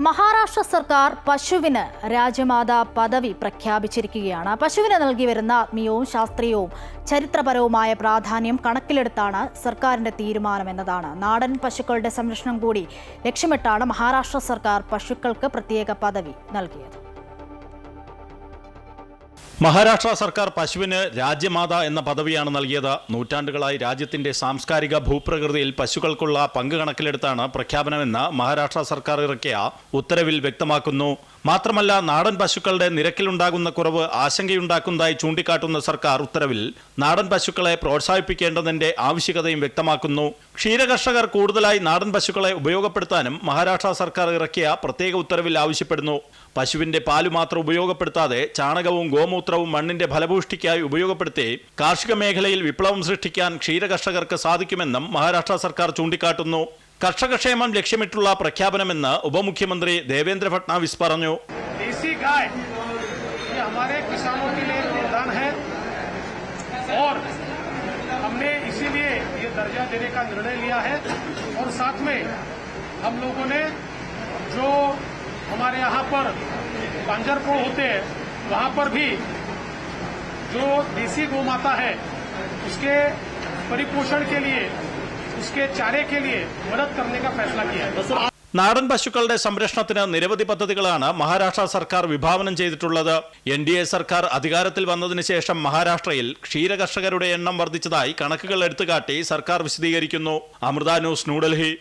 മഹാരാഷ്ട്ര സർക്കാർ പശുവിന് രാജ്യമാതാ പദവി പ്രഖ്യാപിച്ചിരിക്കുകയാണ്. പശുവിന് നൽകി വരുന്ന ആത്മീയവും ശാസ്ത്രീയവും ചരിത്രപരവുമായ പ്രാധാന്യം കണക്കിലെടുത്താണ് സർക്കാരിന്റെ തീരുമാനം എന്നതാണ്. നാടൻ പശുക്കളുടെ സംരക്ഷണം കൂടി ലക്ഷ്യമിട്ടാണ് മഹാരാഷ്ട്ര സർക്കാർ പശുക്കൾക്ക് പ്രത്യേക പദവി നൽകിയത്. മഹാരാഷ്ട്ര സർക്കാർ പശുവിന് രാജ്യമാത എന്ന പദവിയാണ് നൽകിയത്. നൂറ്റാണ്ടുകളായി രാജ്യത്തിന്റെ സാംസ്കാരിക ഭൂപ്രകൃതിയിൽ പശുക്കൾക്കുള്ള പങ്ക് കണക്കിലെടുത്താണ് പ്രഖ്യാപനമെന്ന് മഹാരാഷ്ട്ര സർക്കാർ ഇറക്കിയ ഉത്തരവിൽ വ്യക്തമാക്കുന്നു. മാത്രമല്ല നാടൻ പശുക്കളുടെ നിരക്കിലുണ്ടാകുന്ന കുറവ് ആശങ്കയുണ്ടാക്കുന്നതായി ചൂണ്ടിക്കാട്ടുന്ന സർക്കാർ ഉത്തരവിൽ നാടൻ പശുക്കളെ പ്രോത്സാഹിപ്പിക്കേണ്ടതിന്റെ ആവശ്യകതയും വ്യക്തമാക്കുന്നു. ക്ഷീരകർഷകർ കൂടുതലായി നാടൻ പശുക്കളെ ഉപയോഗപ്പെടുത്താനും മഹാരാഷ്ട്ര സർക്കാർ ഇറക്കിയ പ്രത്യേക ഉത്തരവിൽ ആവശ്യപ്പെടുന്നു. പശുവിന്റെ പാൽ മാത്രം ഉപയോഗപ്പെടുത്താതെ ചാണകവും ഗോമൂത്രവും മണ്ണിന്റെ ഫലപുഷ്ടിക്കായി ഉപയോഗപ്പെടുത്തി കാർഷിക മേഖലയിൽ വിപ്ലവം സൃഷ്ടിക്കാൻ ക്ഷീരകർഷകർക്ക് സാധിക്കുമെന്നും മഹാരാഷ്ട്ര സർക്കാർ ചൂണ്ടിക്കാട്ടുന്നു കർഷകക്ഷേമം ലക്ഷ്യമിട്ടുള്ള പ്രഖ്യാപനമെന്ന് ഉപമുഖ്യമന്ത്രി ദേവേന്ദ്ര ഫട്നാവിസ് പറഞ്ഞു देसी गाय ये हमारे किसानों के लिए वरदान है और हमने इसीलिए ये दर्जा देने का निर्णय लिया है और साथ में हम लोगों ने जो हमारे यहाँ पर पांजरपोड़ होते हैं वहाँ पर भी जो देसी गौ माता है उसके परिपोषण के लिए उसके चारे के लिए मदद करने का फैसला किया है നാടൻ പശുക്കളുടെ സംരക്ഷണത്തിന് നിരവധി പദ്ധതികളാണ് മഹാരാഷ്ട്ര സർക്കാർ വിഭാവനം ചെയ്തിട്ടുള്ളത് എൻ ഡി എ സർക്കാർ അധികാരത്തിൽ വന്നതിന് ശേഷം മഹാരാഷ്ട്രയിൽ ക്ഷീരകർഷകരുടെ എണ്ണം വർദ്ധിച്ചതായി കണക്കുകൾ എടുത്തുകാട്ടി സർക്കാർ വിശദീകരിക്കുന്നു അമൃത ന്യൂസ് ന്യൂഡൽഹി